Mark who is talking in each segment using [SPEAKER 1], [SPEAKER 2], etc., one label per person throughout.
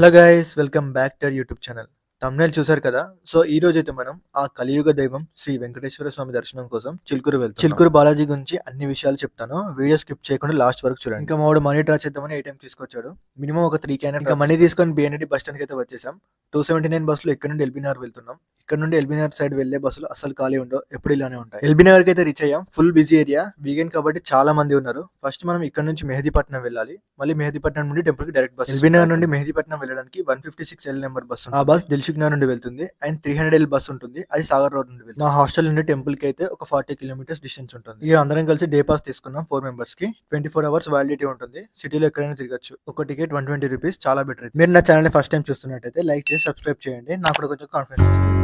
[SPEAKER 1] hello guys welcome back to our youtube channel. Thumbnail చూసారు కదా? So ఈ రోజు అయితే మనం ఆ కలియుగ దైవం శ్రీ వెంకటేశ్వర స్వామి దర్శనం కోసం చిలుకూరు వెళ్తాం చిలుకూరు బాలాజీ గురించి అన్ని విషయాలు చెప్తాను. వీడియో స్కిప్ చేయకుండా లాస్ట్ వరకు చూడండి. ఇంకా మావాడు మనీ డ్రా చేద్దామని ఏటీఎం తీసుకొచ్చాడు? మినిమం ఒక త్రీ క్యాన్ ఇంకా మనీ తీసుకొని బిఎన్డి బస్ స్టాండ్ అయితే వచ్చేసాం. టూ సెవెంటీ నైన్ బస్సులో ఇక్కడ నుండి ఎల్బీనగర్ వెళ్తున్నాం. ఇక్కడ నుండి ఎల్బీనగర్ సైడ్ వెళ్ళే బస్సులు అసలు ఖాళీ ఉండవు ఎప్పుడు ఇలానే ఉంటాయి. ఎల్బీనగర్ అయితే రీచ్ అయ్యాం. Full busy area. వీకెండ్ కాబట్టి చాలా మంది ఉన్నారు. ఫస్ట్ మనం ఇక్కడ నుంచి మెహదీపట్నం వెళ్ళాలి. మళ్ళీ మెహదీపట్నం నుండి టెంపుల్కి డైరెక్ట్ బస్ ఎల్బీనగర్ నుండి మెహదీపట్నం వెళ్ళడానికి one fifty six L number bus ఆ బస్ దిల్సుఖ్ నగర్ నుండి వెళ్తుంది. And three hundred L bus ఉంటుంది. అది సాగర్ రోడ్ నుండి వెళ్తుంది. మా హాస్టల్ నుండి టెంపుల్కి అయితే ఒక ఫార్టీ కిలోమీటర్స్ డిస్టెన్స్ ఉంటుంది. ఇక అందరం కలిసి డే పాస్ తీసుకున్నాం ఫోర్ మెంబర్స్కి. ట్వంటీ ఫోర్ అవర్స్ వ్యాలిడిటీ ఉంటుంది సిటీలో ఎక్కడైనా తిరగచ్చు. ఒక టికెట్ వన్ ట్వంటీ రూపీస్ చాలా బెటర్ మీరు నా ఛానల్ ఫస్ట్ టైం చూస్తున్నట్టయితే లైక్ చేసి సబ్స్క్రైబ్ చేయండి. నాకు కూడా కొంచెం కాన్ఫిడెన్స్ వస్తుంది.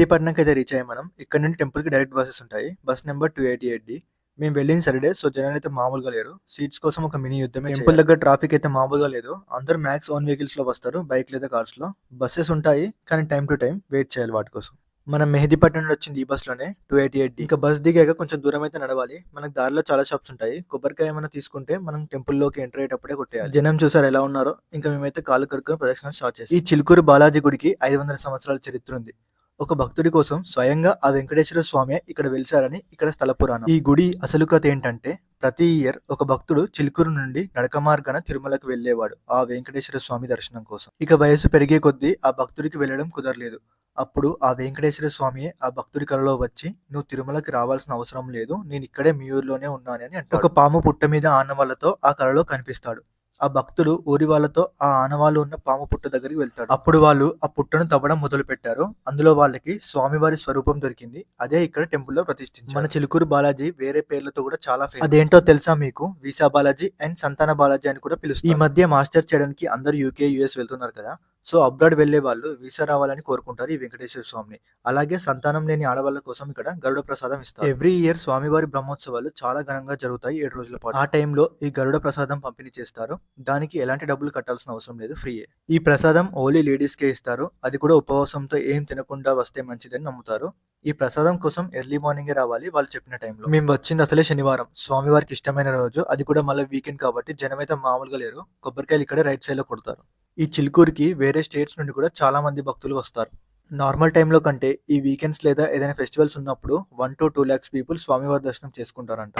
[SPEAKER 1] మెహదీపట్నంకి అయితే రీచ్ అయ్యాం మనం. ఇక్కడ నుండి టెంపుల్కి డైరెక్ట్ బస్సెస్ ఉంటాయి. Bus number two eighty eight D మేము వెళ్ళిన సరిడే సో జనాలు అయితే మామూలుగా లేరు. సీట్స్ కోసం ఒక మినీ యుద్ధమే టెంపుల్ దగ్గర ట్రాఫిక్ అయితే మామూలుగా లేదు. అందరూ మ్యాక్స్ ఓన్ వెహికల్స్లో వస్తారు బైక్ లేదా కార్స్లో. బస్సెస్ ఉంటాయి కానీ టైం టు టైం వెయిట్ చేయాలి వాటి కోసం. మనం మెహదీపట్నం నుండి వచ్చింది ఈ బస్లోనే టూ ఎయిటీ ఎయిట్ ఇంకా బస్ దిగాక కొంచెం దూరం అయితే నడవాలి. మనకు దారిలో చాలా షాప్స్ ఉంటాయి. కొబ్బరికాయ ఏమైనా తీసుకుంటే మనం టెంపుల్లోకి ఎంటర్ అయ్యేటప్పుడే కొట్టేయాలి. జనం చూసారు ఎలా ఉన్నారో. ఇంకా మేమైతే కాళ్ళు కడుక్కొని ప్రదక్షిణ స్టార్ట్ చేసి. ఈ చిలుకూరు బాలాజీ గుడికి ఐదు వందల సంవత్సరాల చరిత్ర ఉంది. ఒక భక్తుడి కోసం స్వయంగా ఆ వెంకటేశ్వర స్వామి ఇక్కడ వెలిసారని ఇక్కడ స్థల పురాణం. ఈ గుడి అసలు కథ ఏంటంటే ప్రతి ఇయర్ ఒక భక్తుడు చిలుకూరు నుండి నడక మార్గాన తిరుమలకు వెళ్ళేవాడు ఆ వెంకటేశ్వర స్వామి దర్శనం కోసం. ఇక వయసు పెరిగే కొద్దీ ఆ భక్తుడికి వెళ్ళడం కుదరలేదు. అప్పుడు ఆ వెంకటేశ్వర స్వామి ఆ భక్తుడి కలలో వచ్చి నువ్వు తిరుమలకి రావాల్సిన అవసరం లేదు నేను ఇక్కడే మీ ఊర్లోనే ఉన్నానని అంటే ఒక పాము పుట్ట మీద ఆనవాళ్ళతో ఆ కలలో కనిపిస్తాడు. ఆ భక్తులు ఊరి వాళ్ళతో ఆ ఆనవాళ్ళు ఉన్న పాము పుట్ట దగ్గరికి వెళ్తాడు. అప్పుడు వాళ్ళు ఆ పుట్టను తవ్వడం మొదలు పెట్టారు అందులో వాళ్ళకి స్వామివారి స్వరూపం దొరికింది. అదే ఇక్కడ టెంపుల్లో ప్రతిష్ఠించారు. మన చిలుకూరు బాలాజీ వేరే పేర్లతో కూడా చాలా famous. అదేంటో తెలుసా మీకు? వీసా బాలాజీ అండ్ సంతాన బాలాజీ అని కూడా పిలుస్తారు. ఈ మధ్య మాస్టర్ చేయడానికి అందరు యూకే యుఎస్ వెళ్తున్నారు కదా. సో అబ్రాడ్ వెళ్ళే వాళ్ళు వీసా రావాలని కోరుకుంటారు ఈ వెంకటేశ్వర స్వామిని. అలాగే సంతానం లేని ఆడవాళ్ళ కోసం ఇక్కడ గరుడ ప్రసాదం ఇస్తారు. ఎవ్రీ ఇయర్ స్వామివారి బ్రహ్మోత్సవాలు చాలా ఘనంగా జరుగుతాయి ఏడు రోజుల పాటు. ఆ టైంలో ఈ గరుడ ప్రసాదం పంపిణీ చేస్తారు. దానికి ఎలాంటి డబ్బులు కట్టాల్సిన అవసరం లేదు ఫ్రీయే ఈ ప్రసాదం ఓన్లీ లేడీస్ కే ఇస్తారు. అది కూడా ఉపవాసంతో ఏం తినకుండా వస్తే మంచిదని నమ్ముతారు. ఈ ప్రసాదం కోసం ఎర్లీ మార్నింగ్ రావాలి వాళ్ళు చెప్పిన టైంలో. మేము వచ్చింది అసలే శనివారం. స్వామివారికి ఇష్టమైన రోజు. అది కూడా మళ్ళీ వీకెండ్ కాబట్టి జనం అయితే మామూలుగా లేరు. కొబ్బరికాయలు ఇక్కడ రైట్ సైడ్లో కొడతారు. ఈ చిలుకూరికి వేరే స్టేట్స్ నుండి కూడా చాలామంది భక్తులు వస్తారు. నార్మల్ టైంలో కంటే ఈ వీకెండ్స్ లేదా ఏదైనా ఫెస్టివల్స్ ఉన్నప్పుడు one to two lakhs people స్వామివారి దర్శనం చేసుకుంటారంట.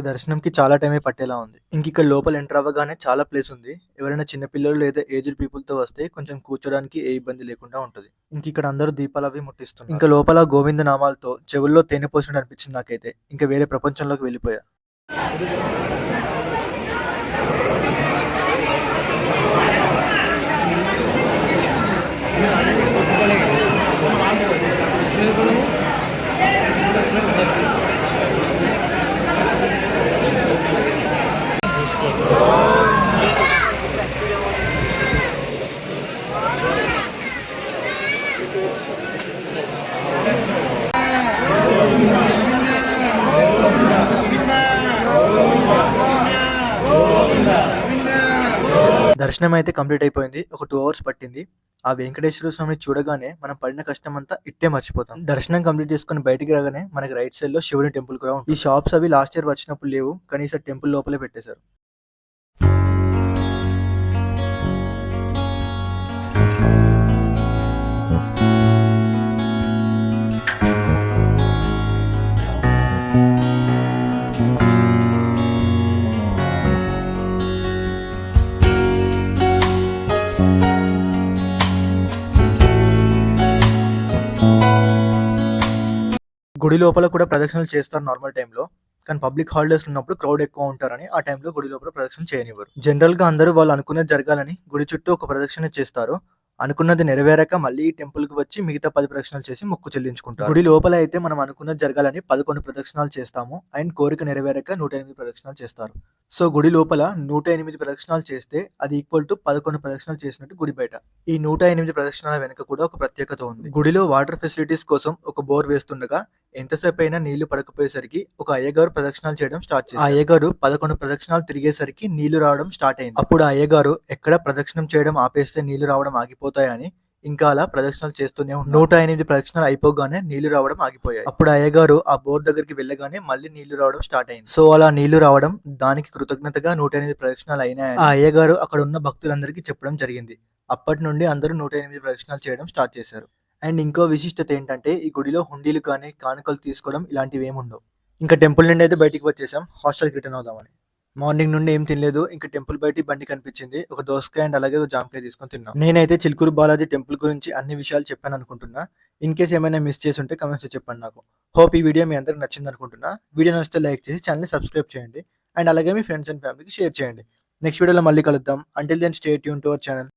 [SPEAKER 1] మనకి దర్శనంకి చాలా టైమే పట్టేలా ఉంది. ఇంక ఇక్కడ లోపల ఎంటర్ అవ్వగానే చాలా ప్లేస్ ఉంది. ఎవరైనా చిన్న పిల్లలు లేదా ఏజ్డ్ పీపుల్తో వస్తే కొంచెం కూర్చోడానికి ఏ ఇబ్బంది లేకుండా ఉంటుంది. ఇంక ఇక్కడ అందరూ దీపాలు అవి ముట్టిస్తున్నారు. ఇంకా లోపల గోవింద నామాలతో చెవుల్లో తేనె పోసినట్టు అనిపించింది నాకైతే. ఇంకా వేరే ప్రపంచంలోకి వెళ్ళిపోయా. దర్శనం అయితే కంప్లీట్ అయిపోయింది. ఒక టూ అవర్స్ పట్టింది. ఆ వెంకటేశ్వర స్వామిని చూడగానే మనం పడిన కష్టం అంతా ఇట్టే మర్చిపోతాం. దర్శనం కంప్లీట్ చేసుకుని బయటికి రాగానే మనకి రైట్ సైడ్లో శివుని టెంపుల్ కూడా ఉంది ఈ షాప్స్ అవి లాస్ట్ ఇయర్ వచ్చినప్పుడు లేవు. కనీసం టెంపుల్ లోపలే పెట్టేశారు. గుడి లోపల కూడా ప్రదక్షిణలు చేస్తారు నార్మల్ టైంలో కానీ పబ్లిక్ హాలిడేస్ ఉన్నప్పుడు క్రౌడ్ ఎక్కువ ఉంటారని ఆ టైంలో గుడి లోపల ప్రదక్షిణ చేయనివ్వరు జనరల్గా అందరూ వాళ్ళు అనుకున్నది జరగాలని గుడి చుట్టూ ఒక ప్రదక్షిణ చేస్తారు అనుకున్నది నెరవేరాక మళ్ళీ టెంపుల్‌కి వచ్చి మిగతా పది ప్రదక్షిణలు చేసి మొక్కు చెల్లించుకుంటారు. గుడి లోపల అయితే మనం అనుకున్నది జరగాలని 11 ప్రదక్షిణాలు చేస్తాము. అండ్ కోరిక నెరవేరాక 108 ప్రదక్షిణాలు చేస్తారు. సో, గుడి లోపల 108 ప్రదక్షిణాలు చేస్తే అది ఈక్వల్ టు 11 ప్రదక్షిణాలు చేసినట్టు గుడి బయట. ఈ 108 ప్రదక్షిణాల వెనుక కూడా ఒక ప్రత్యేకత ఉంది. గుడిలో వాటర్ ఫెసిలిటీస్ కోసం ఒక బోర్ వేస్తుండగా ఎంతసేపయినా నీళ్ళు పడకపోయేసరికి ఒక అయ్యగారు ప్రదక్షిణాలు చేయడం స్టార్ట్ చేశారు. ఆ అయ్యగారు 11 ప్రదక్షిణాలు తిరిగేసరికి నీళ్ళు రావడం స్టార్ట్ అయింది. అప్పుడు ఆ అయ్యగారు ఎక్కడ ప్రదక్షిణం చేయడం ఆపేస్తే నీళ్ళు రావడం ఆగిపోతాయని ఇంకా అలా ప్రదక్షిణాలు చేస్తూనే ఉన్నారు. 108 ప్రదక్షిణాలు అయిపోగానే నీళ్ళు రావడం ఆగిపోయాయి. అప్పుడు అయ్యగారు ఆ బోర్ దగ్గరికి వెళ్ళగానే మళ్ళీ నీళ్ళు రావడం స్టార్ట్ అయింది. సో, అలా నీళ్ళు రావడం దానికి కృతజ్ఞతగా 108 ప్రదక్షిణాలు అయినాయని ఆ అయ్యగారు అక్కడ ఉన్న భక్తులందరికీ చెప్పడం జరిగింది. అప్పటి నుండి అందరూ 108 ప్రదక్షిణాలు చేయడం స్టార్ట్ చేశారు. అండ్ ఇంకో విశిష్టత ఏంటంటే ఈ గుడిలో హుండీలు కానీ, కానుకలు తీసుకోవడం ఇలాంటివి ఏం ఉండవు ఇంకా టెంపుల్ నుండి అయితే బయటికి వచ్చేసాం. హాస్టల్‌కి రిటర్న్ అవుదామని. మార్నింగ్ నుండి ఏం తినలేదు. ఇంకా టెంపుల్ బయట బండి కనిపించింది. ఒక దోసకాయ అండ్ అలాగే ఒక జామకాయ తీసుకొని తిన్నాం. నేనైతే చిలుకూరు బాలాజీ టెంపుల్ గురించి అన్ని విషయాలు చెప్పాననుకుంటున్నా. ఇన్ కేస్ ఏమైనా మిస్ చేసి ఉంటే కమెంట్స్ చెప్పండి నాకు. హోప్ ఈ వీడియో మీ అందరికి నచ్చింది అనుకుంటున్నా వీడియో నచ్చితే లైక్ చేసి ఛానల్ని సబ్స్క్రైబ్ చేయండి. అండ్ అలాగే మీ ఫ్రెండ్స్ అండ్ ఫ్యామిలీకి షేర్ చేయండి. నెక్స్ట్ వీడియోలో మళ్ళీ కలుద్దాం. Until then stay tune to our channel